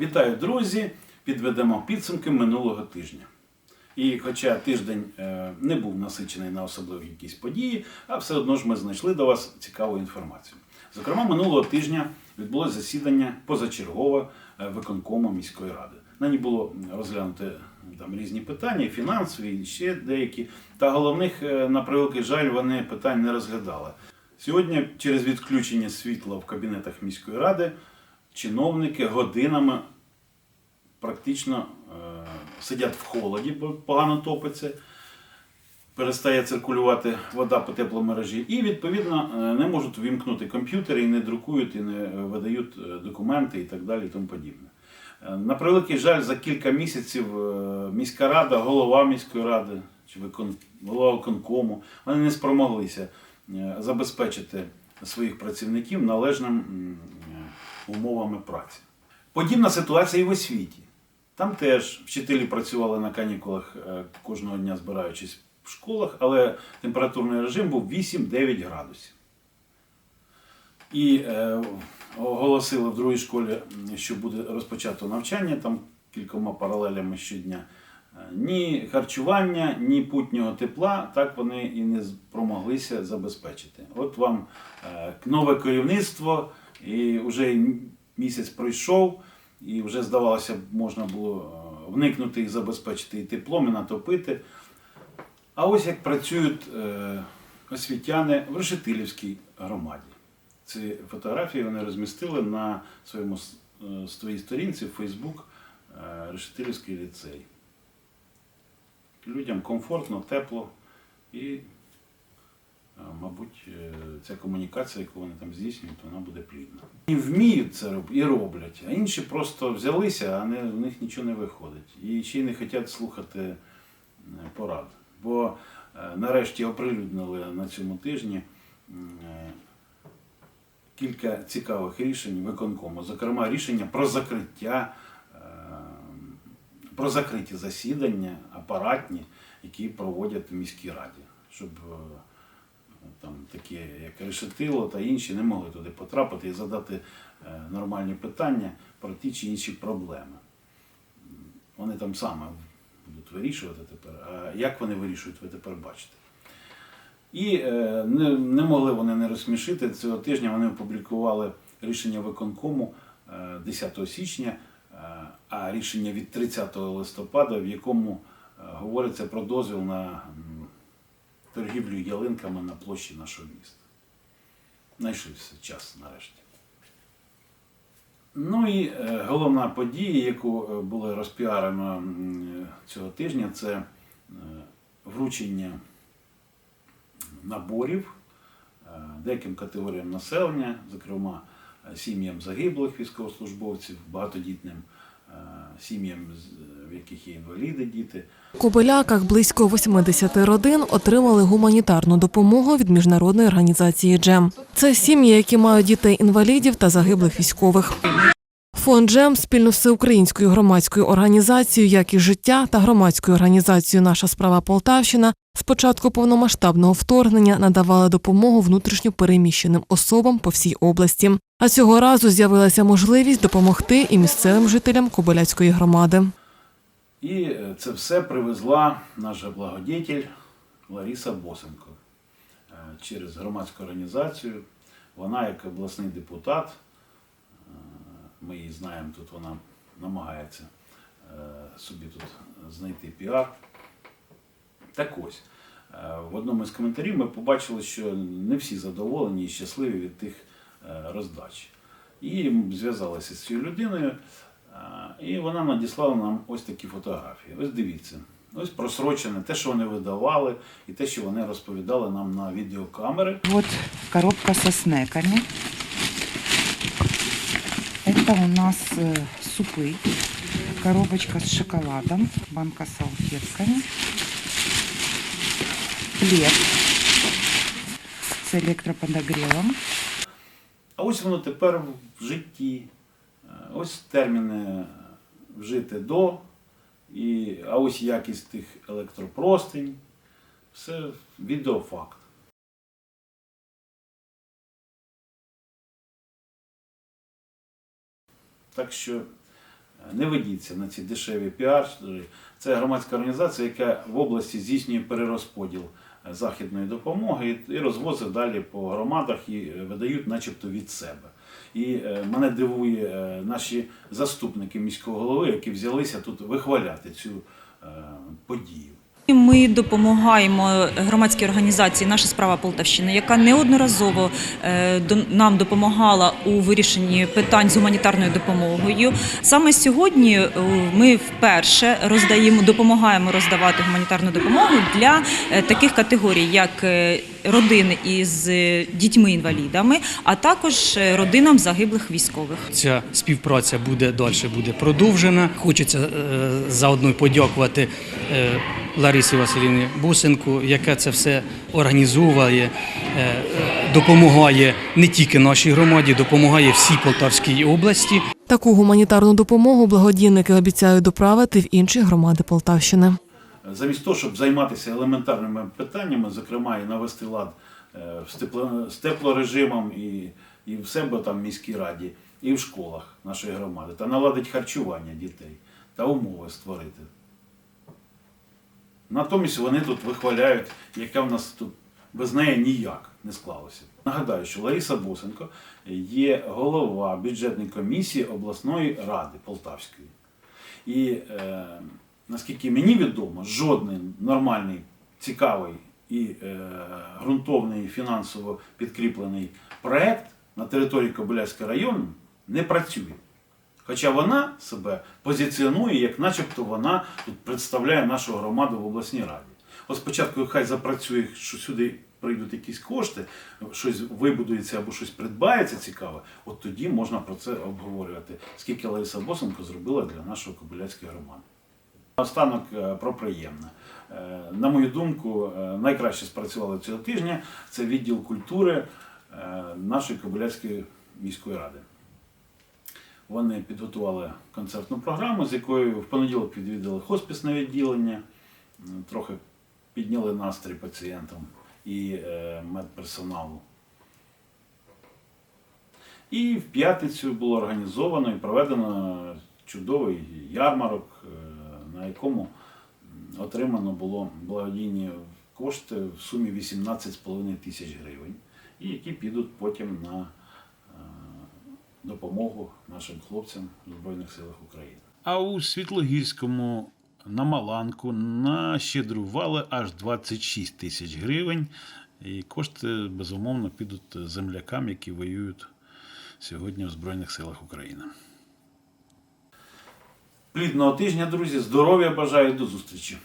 Вітаю, друзі! Підведемо підсумки минулого тижня. І хоча тиждень е, не був насичений на особливі якісь події, а все одно ж ми знайшли до вас цікаву інформацію. Зокрема, минулого тижня відбулося засідання позачергове е, виконкому міської ради. На ній було розглянути там різні питання, фінансові, і ще деякі. Та головних, е, на превеликий жаль, вони питань не розглядали. Сьогодні, через відключення світла в кабінетах міської ради, чиновники годинами практично е, сидять в холоді, бо погано топиться, перестає циркулювати вода по тепломережі, і відповідно е, не можуть вімкнути комп'ютери і не друкують, і не видають е, документи і так далі, і тому подібне. На превеликий жаль, за кілька місяців міська рада, голова міської ради чи голова виконкому, вони не спромоглися забезпечити своїх працівників належним умовами праці. Подібна ситуація і в освіті. Там теж вчителі працювали на канікулах е, кожного дня, збираючись в школах, але температурний режим був 8-9 градусів. І е, оголосили в другій школі, що буде розпочато навчання там кількома паралелями щодня. Е, Ні харчування, ні путнього тепла, так вони і не спромоглися забезпечити. От вам е, нове керівництво, і вже місяць пройшов, і вже здавалося, можна було е, вникнути і забезпечити і теплом, і натопити. А ось як працюють е, освітяни в Решетилівській громаді. Ці фотографії вони розмістили на своєму е, своїй сторінці в е, Решетилівський ліцей. Людям комфортно, тепло і, е, мабуть, е, ця комунікація, яку вони там здійснюють, вона буде плідна. І вміють це роб- і роблять, а інші просто взялися, а не, в них нічого не виходить. І ще й не хочуть слухати е, порад. Бо е, нарешті оприлюднили на цьому тижні кілька цікавих рішень виконкому, зокрема рішення про закриття, про закриті засідання апаратні, які проводять в міській раді, щоб там такі, як решетило та інші, не могли туди потрапити і задати е, нормальні питання про ті чи інші проблеми. Вони там саме будуть вирішувати тепер. А як вони вирішують, ви тепер бачите. І е, не, не могли вони не розсмішити. Цього тижня вони опублікували рішення виконкому е, 10 січня, е, а рішення від 30 листопада, в якому говориться про дозвіл на торгівлю ялинками на площі нашого міста. Знайшовся час нарешті. Ну і е, головна подія, яку е, було розпіарено цього тижня, це е, вручення наборів деяким категоріям населення, зокрема сім'ям загиблих військовослужбовців, багатодітним сім'ям, яких є інваліди, діти. В Кобиляках близько 80 родин отримали гуманітарну допомогу від міжнародної організації «Джем». Це сім'ї, які мають дітей-інвалідів та загиблих військових. Фонд «Джем» спільно з всеукраїнською громадською організацією «Як і життя» та громадською організацією Наша справа Полтавщина з початку повномасштабного вторгнення надавали допомогу внутрішньо переміщеним особам по всій області. А цього разу з'явилася можливість допомогти і місцевим жителям Кобиляцької громади. І е, це все привезла наша благодетель Лариса Босенко Е, через громадську організацію. Вона, як обласний депутат, е, ми її знаємо, тут вона намагається собі тут знайти піар. Так ось, в одному із коментарів ми побачили, що не всі задоволені і щасливі від тих роздач. І зв'язалися з цією людиною, і вона надіслала нам ось такі фотографії. Ось дивіться. Ось просрочене те, що вони видавали, і те, що вони розповідали нам на відеокамери. Вот коробка со снеками. Это у нас э, супы. Коробочка с шоколадом. Банка с салфетками. Плед с электроподогревом. А ось воно тепер в житті. Е, Ось терміни вжити до, і, а ось якість тих електропростинь. Все відеофакт. Так що Не ведіться на ці дешеві піар. Це громадська організація, яка в області здійснює перерозподіл е, західної допомоги і- і розвозить далі по громадах і е, видають начебто від себе. І е, мене дивує е, наші заступники міського голови, які взялися тут вихваляти цю е, подію. Ми допомагаємо громадській організації Наша справа Полтавщини, яка неодноразово нам допомагала у вирішенні питань з гуманітарною допомогою. Саме сьогодні ми вперше роздаємо, допомагаємо роздавати гуманітарну допомогу для таких категорій, як родини із е, дітьми-інвалідами, а також е, родинам загиблих військових. Ця співпраця буде далі буде продовжена. Хочеться е, заодно подякувати Ларисі Василівні Бусенку, яка це все організовує, допомагає не тільки нашій громаді, допомагає всій Полтавській області. Таку гуманітарну допомогу благодійники обіцяють доправити в інші громади Полтавщини. Замість того, щоб займатися елементарними питаннями, зокрема і навести лад е, з теплорежимом і, і в себе там в міській раді, і в школах нашої громади, та наладить харчування дітей та умови створити. Натомість вони тут вихваляють, яка в нас тут без неї ніяк не склалося. Нагадаю, що Лариса Босенко є голова бюджетної комісії обласної ради Полтавської. І е, наскільки мені відомо, жодний нормальний, цікавий і е, ґрунтовний фінансово підкріплений проект на території Кобиляцького району не працює. Хоча вона себе позиціонує, як начебто вона тут представляє нашу громаду в обласній раді. От спочатку хай запрацює, що сюди прийдуть якісь кошти, щось вибудується або щось придбається цікаве, от тоді можна про це обговорювати, скільки Лариса Босенко зробила для нашої Кобиляцької громади. Останок е, про приємне. Е, На мою думку, е, найкраще спрацювало цього тижня це відділ культури нашої Кобиляцької міської ради. Вони підготували концертну програму, з якою в понеділок відвідали хосписне відділення, трохи підняли настрій пацієнтам і медперсоналу. І в п'ятницю було організовано і проведено чудовий ярмарок, на якому отримано було благодійні кошти в сумі 18,5 тисяч гривень, і які підуть потім на е, допомогу нашим хлопцям в Збройних силах України. А у Світлогірському на Маланку нащедрували аж 26 тисяч гривень. І кошти, безумовно, підуть землякам, які воюють сьогодні в Збройних силах України. Плідного тижня, друзі, здоров'я бажаю до зустрічі!